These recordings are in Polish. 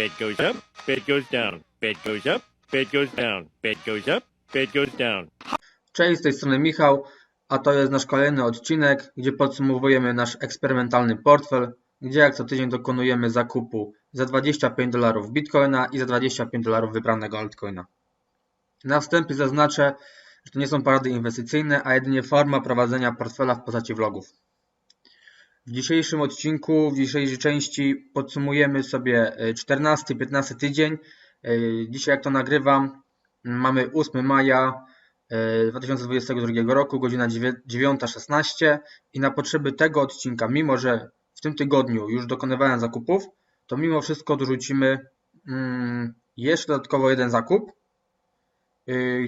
bid goes up, bid goes down, bid goes up, bid goes down, bid goes up, bid goes down. Cześć, z tej strony Michał, a to jest nasz kolejny odcinek, gdzie podsumowujemy nasz eksperymentalny portfel, gdzie jak co tydzień dokonujemy zakupu za 25 dolarów Bitcoina i za 25 dolarów wybranego altcoina. Na wstępie zaznaczę, że to nie są porady inwestycyjne, a jedynie forma prowadzenia portfela w postaci vlogów. W dzisiejszym odcinku, w dzisiejszej części podsumujemy sobie 14-15 tydzień. Dzisiaj jak to nagrywam, mamy 8 maja 2022 roku, godzina 9.16 i na potrzeby tego odcinka, mimo że w tym tygodniu już dokonywałem zakupów, to mimo wszystko dorzucimy mm, jeszcze dodatkowo jeden zakup,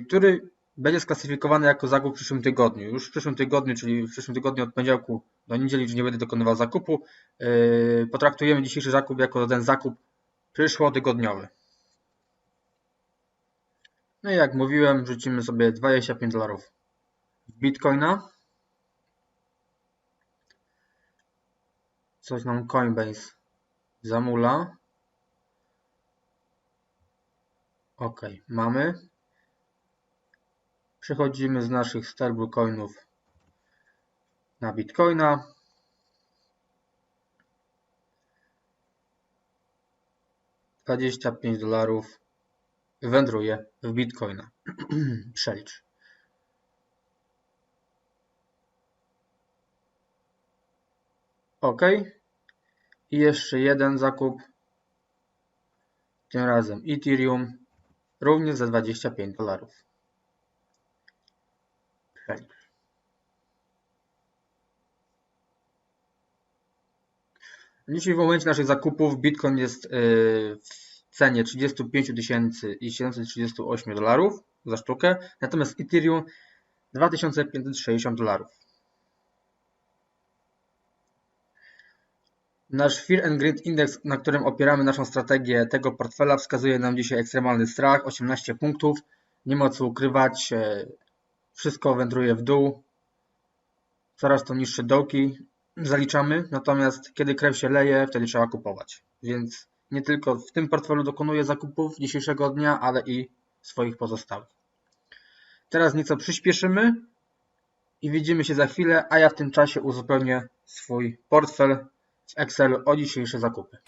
który będzie sklasyfikowany jako zakup w przyszłym tygodniu. Już w przyszłym tygodniu, czyli w przyszłym tygodniu od poniedziałku do niedzieli, już nie będę dokonywał zakupu, yy, potraktujemy dzisiejszy zakup jako ten zakup przyszłotygodniowy. No i jak mówiłem, rzucimy sobie 25 dolarów w Bitcoina. Coś nam Coinbase zamula. Ok, mamy. Przechodzimy z naszych stablecoinów na Bitcoina. Dwadzieścia pięć dolarów wędruje w Bitcoina. Przelicz. OK. I jeszcze jeden zakup. Tym razem Ethereum. Również za 25 dolarów. Przelicz. Dzisiaj w momencie naszych zakupów Bitcoin jest yy, w cenie 35 738 dolarów za sztukę, natomiast Ethereum 2560 dolarów. Nasz Fear and Greed Index, na którym opieramy naszą strategię tego portfela, wskazuje nam dzisiaj ekstremalny strach, 18 punktów. Nie ma co ukrywać, wszystko wędruje w dół. Coraz to niższe dołki zaliczamy, natomiast kiedy krew się leje, wtedy trzeba kupować. Więc nie tylko w tym portfelu dokonuję zakupów dzisiejszego dnia, ale i swoich pozostałych. Teraz nieco przyspieszymy i widzimy się za chwilę, a ja w tym czasie uzupełnię swój portfel w Excelu o dzisiejsze zakupy.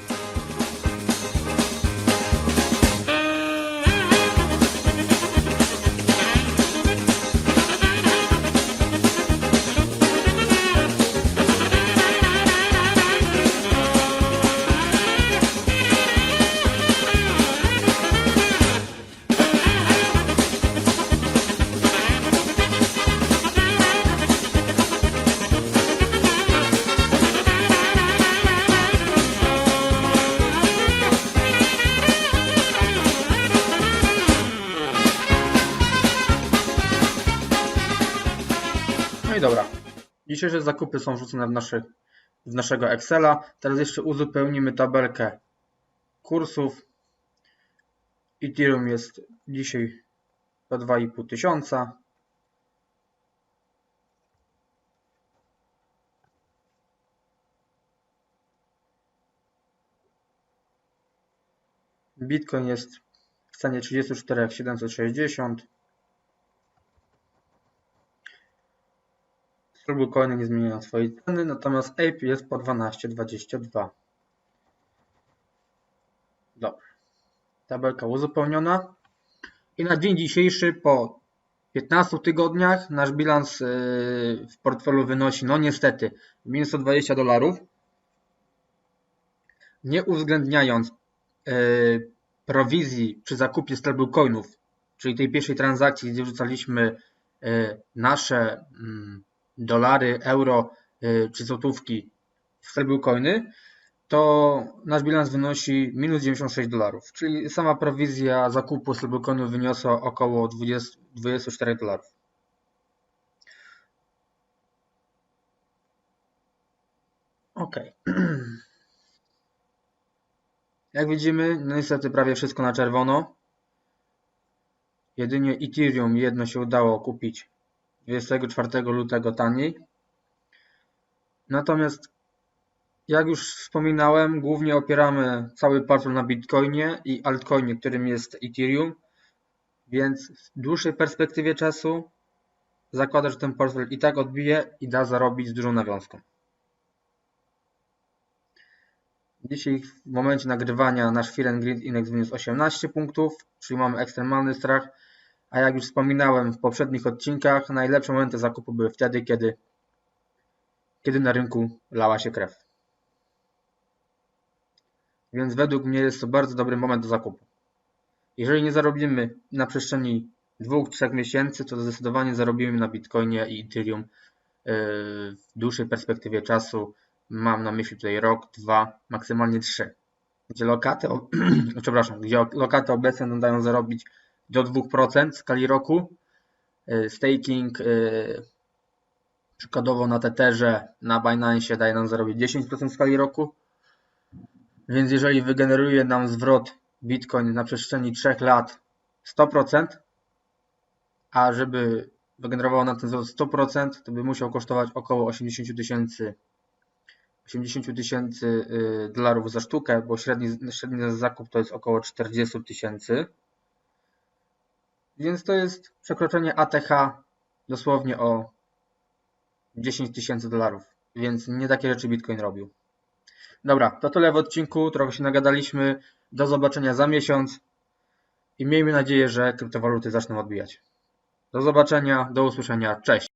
Dobra. Dzisiejsze zakupy są wrzucone w, w naszego Excela. Teraz jeszcze uzupełnimy tabelkę kursów. Ethereum jest dzisiaj po 2,5 tysiąca. Bitcoin jest w cenie 34 760. Stablecoiny nie zmieniają swojej ceny, natomiast AP jest po 12,22. Dobrze. Tabelka uzupełniona. I na dzień dzisiejszy po 15 tygodniach nasz bilans yy, w portfelu wynosi, no niestety, minus 120 dolarów. Nie uwzględniając yy, prowizji przy zakupie stablecoinów, czyli tej pierwszej transakcji, gdzie wrzucaliśmy yy, nasze mm, dolary, euro czy złotówki w stablecoiny, to nasz bilans wynosi minus 96 dolarów, czyli sama prowizja zakupu stablecoinów wyniosła około 20, 24 dolarów. Ok. Jak widzimy, no niestety prawie wszystko na czerwono. Jedynie Ethereum jedno się udało kupić 24 lutego taniej. Natomiast Jak już wspominałem, głównie opieramy cały portfel na Bitcoinie i altcoinie, którym jest Ethereum, więc w dłuższej perspektywie czasu zakładam, że ten portfel i tak odbije i da zarobić z dużą nawiązką. Dzisiaj w momencie nagrywania nasz Fear and Greed Index wyniósł 18 punktów, czyli mamy ekstremalny strach, a jak już wspominałem w poprzednich odcinkach, najlepsze momenty zakupu były wtedy, kiedy, kiedy na rynku lała się krew. Więc według mnie jest to bardzo dobry moment do zakupu. Jeżeli nie zarobimy na przestrzeni 2-3 miesięcy, to zdecydowanie zarobimy na Bitcoinie i Ethereum yy, w dłuższej perspektywie czasu. Mam na myśli tutaj rok, dwa, maksymalnie trzy. Gdzie lokaty, przepraszam, gdzie lokaty obecne dają zarobić do 2% w skali roku. Yy, Staking yy, przykładowo na Tetherze, na Binance daje nam zarobić 10% w skali roku. Więc jeżeli wygeneruje nam zwrot Bitcoin na przestrzeni 3 lat 100%, a żeby wygenerowało nam ten zwrot 100%, to by musiał kosztować około 80 tysięcy 80 tysięcy y, dolarów za sztukę, bo średni, średni zakup to jest około 40 tysięcy. Więc to jest przekroczenie ATH dosłownie o 10 tysięcy dolarów. Więc nie takie rzeczy Bitcoin robił. Dobra, to tyle w odcinku. Trochę się nagadaliśmy. Do zobaczenia za miesiąc. I miejmy nadzieję, że kryptowaluty zaczną odbijać. Do zobaczenia, do usłyszenia. Cześć.